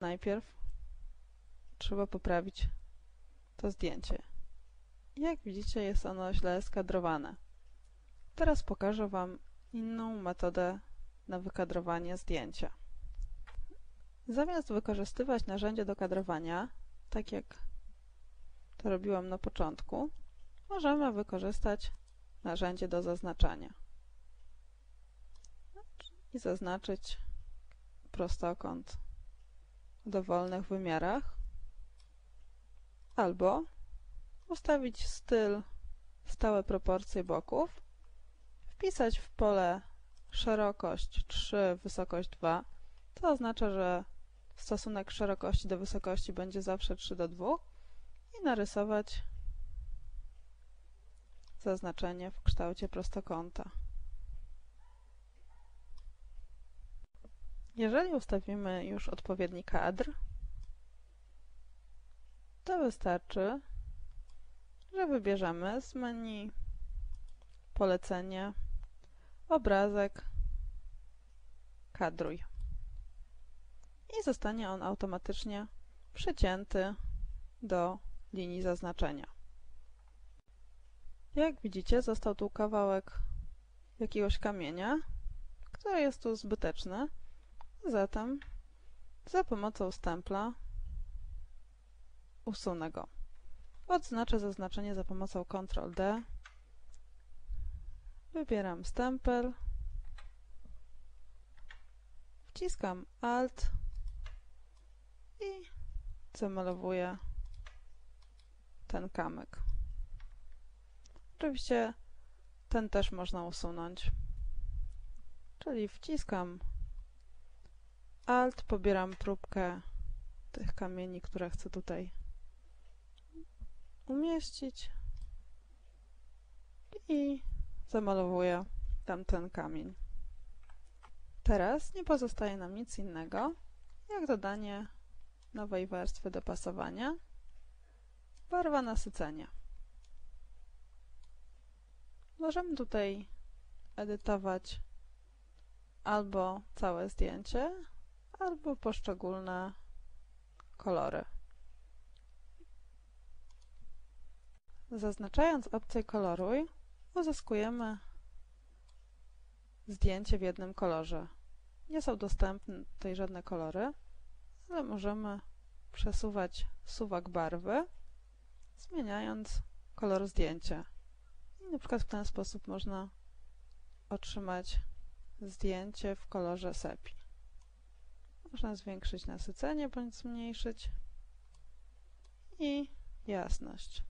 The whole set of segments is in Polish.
Najpierw trzeba poprawić to zdjęcie. Jak widzicie jest ono źle skadrowane. Teraz pokażę Wam inną metodę na wykadrowanie zdjęcia. Zamiast wykorzystywać narzędzie do kadrowania, tak jak to robiłam na początku, możemy wykorzystać narzędzie do zaznaczania i zaznaczyć prostokąt dowolnych wymiarach albo ustawić styl stałe proporcje boków, wpisać w pole szerokość 3, wysokość 2, to oznacza, że stosunek szerokości do wysokości będzie zawsze 3 do 2 i narysować zaznaczenie w kształcie prostokąta. Jeżeli ustawimy już odpowiedni kadr, to wystarczy, że wybierzemy z menu polecenie, obrazek, kadruj. I zostanie on automatycznie przycięty do linii zaznaczenia. Jak widzicie, został tu kawałek jakiegoś kamienia, który jest tu zbyteczny. Zatem za pomocą stempla usunę go. Odznaczę zaznaczenie za pomocą Ctrl D. Wybieram stempel. Wciskam Alt i zamalowuję ten kamyk. Oczywiście ten też można usunąć. Czyli wciskam Alt, pobieram próbkę tych kamieni, które chcę tutaj umieścić i zamalowuję tamten kamień. Teraz nie pozostaje nam nic innego, jak dodanie nowej warstwy dopasowania, barwa nasycenia. Możemy tutaj edytować albo całe zdjęcie, albo poszczególne kolory. Zaznaczając opcję koloruj, uzyskujemy zdjęcie w jednym kolorze. Nie są dostępne tutaj żadne kolory, ale możemy przesuwać suwak barwy, zmieniając kolor zdjęcia. I na przykład w ten sposób można otrzymać zdjęcie w kolorze sepi. Można zwiększyć nasycenie bądź zmniejszyć i jasność.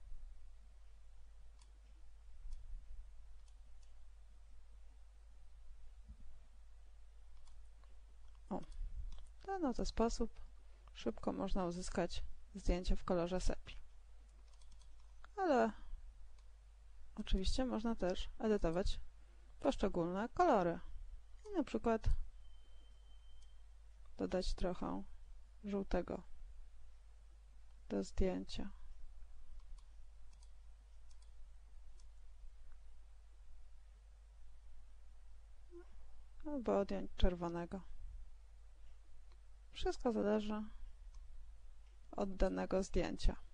O, w ten sposób szybko można uzyskać zdjęcie w kolorze sepi. Ale oczywiście można też edytować poszczególne kolory. I na przykład dodać trochę żółtego do zdjęcia. Albo odjąć czerwonego. Wszystko zależy od danego zdjęcia.